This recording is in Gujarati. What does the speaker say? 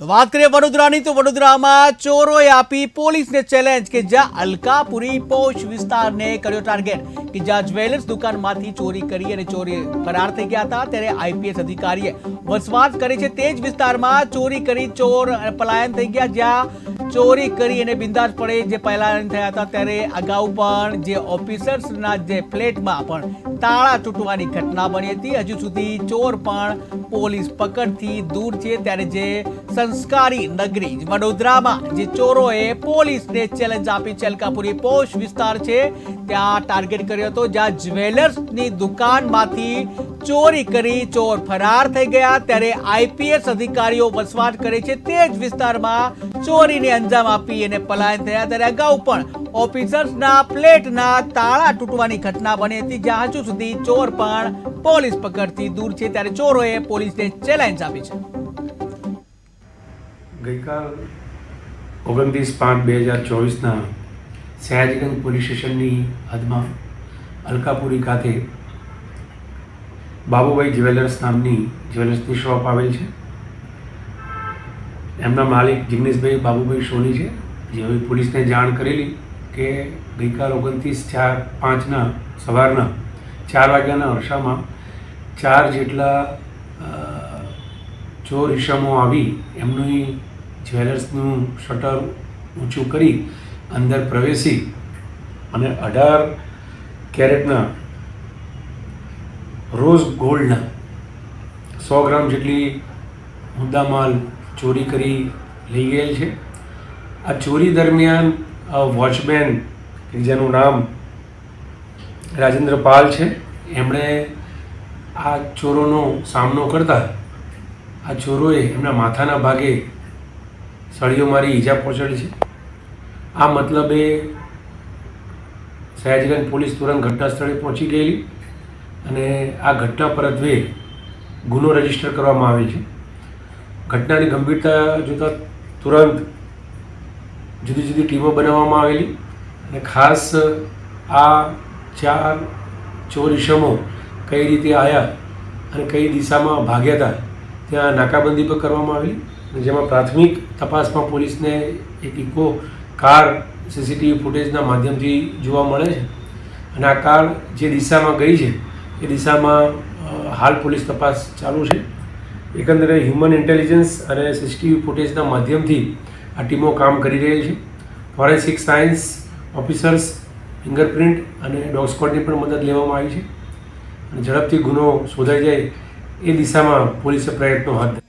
વાત કરીએ વડોદરાની, તો વડોદરામાં ચોરોએ આપી પોલીસને ચેલેન્જ કે જ્યાં અલકાપુરી પોશ વિસ્તારને કર્યો ટાર્ગેટ કે જ્યાં જ્વેલર્સ દુકાનમાંથી ચોરી કરી અને ચોરી ફરાર થઈ ગયા હતા, ત્યારે આઈપીએસ અધિકારીએ વસવાટ કરે છે. તે જ વિસ્તારમાં ચોરી કરી ચોર પલાયન થઈ ગયા, જ્યાં ચોરી કરી અને બિંદાસ પડે જે પલાયન થયા હતા, ત્યારે અગાઉ પણ જે ઓફિસર્સના જે ફ્લેટમાં પણ તાળા તૂટવાની ઘટના બની હતી. હજુ સુધી ચોર પણ પોલીસ પકડથી દૂર છે. ત્યારે જે સંસ્કારી નગરી વડોદરામાં જે ચોરોએ પોલીસને ચેલેન્જ આપી ચલકાપુરી પોશ વિસ્તાર છે. ત્યાં ટાર્ગેટ કર્યો હતો. જ્યાં જ્વેલર્સની દુકાનમાંથી ચોરી કરી ચોર ફરાર થઈ ગયા. ત્યારે આઈપીએસ અધિકારીઓ વસવાટ કરે છે. તે જ વિસ્તારમાં ચોરીને અંજામ આપી અને પલાયન થયા. ત્યારે અગાઉ પણ ઓફિસર્સના પ્લેટના તાળા તૂટવાની ઘટના બની હતી. જ્યાં હજુ સુધી ચોર પણ પોલીસ પકડથી દૂર છે. ત્યારે ચોરોએ પોલીસને ચેલેન્જ આપી છે. ગઈકાલ ઓગણત્રીસ પાંચ બે હજાર ચોવીસના સયાજગંજ પોલીસ સ્ટેશનની હદમાં અલકાપુરી ખાતે બાબુભાઈ જ્વેલર્સ નામની જ્વેલર્સની શોપ આવેલ છે. એમના માલિક જિગ્નેશભાઈ બાબુભાઈ સોની છે જેઓએ પોલીસને જાણ કરેલી કે ગઈકાલ ઓગણત્રીસ ચાર પાંચના સવારના ચાર વાગ્યાના અરસામાં ચાર જેટલા ચોર ઈસમો આવી એમની જ્વેલર્સનું શટર ઊંચું કરી અંદર પ્રવેશી અને અઢાર કેરેટના રોઝ ગોલ્ડના સો ગ્રામ જેટલી મુદ્દામાલ ચોરી કરી લઈ ગયેલ છે. આ ચોરી દરમિયાન વોચમેન, કે જેનું નામ રાજેન્દ્ર પાલ છે, એમણે આ ચોરોનો સામનો કરતા આ ચોરોએ એમના માથાના ભાગે સળીઓ મારી ઈજા પહોંચાડી છે. આ મતલબે સયાજીગંજ પોલીસ તુરંત ઘટના સ્થળે પહોંચી ગયેલી અને આ ઘટના પરત્વે ગુનો રજિસ્ટર કરવામાં આવે છે. ઘટનાની ગંભીરતા જોતાં તુરંત જુદી જુદી ટીમો બનાવવામાં આવેલી અને ખાસ આ ચાર ચોર ઇસમો કઈ રીતે આવ્યા અને કઈ દિશામાં ભાગ્યા હતા ત્યાં નાકાબંધી પણ કરવામાં આવેલી. જેમાં પ્રાથમિક તપાસમાં પોલીસને એક ઇકો કાર સીસીટીવી ફૂટેજના માધ્યમથી જોવા મળે છે. અને આ કાર જે દિશામાં ગઈ છે, એ દિશામાં હાલ પોલીસ તપાસ ચાલુ છે. એકંદરે હ્યુમન ઇન્ટેલિજન્સ અને સીસીટીવી ફૂટેજના માધ્યમથી આ ટીમો કામ કરી રહી છે. ફોરેન્સિક સાયન્સ ઓફિસર્સ, ફિંગરપ્રિન્ટ અને ડોગ સ્કોડની પણ મદદ લેવામાં આવી છે. અને ઝડપથી ગુનો શોધાઈ જાય એ દિશામાં પોલીસે પ્રયત્નો હાથ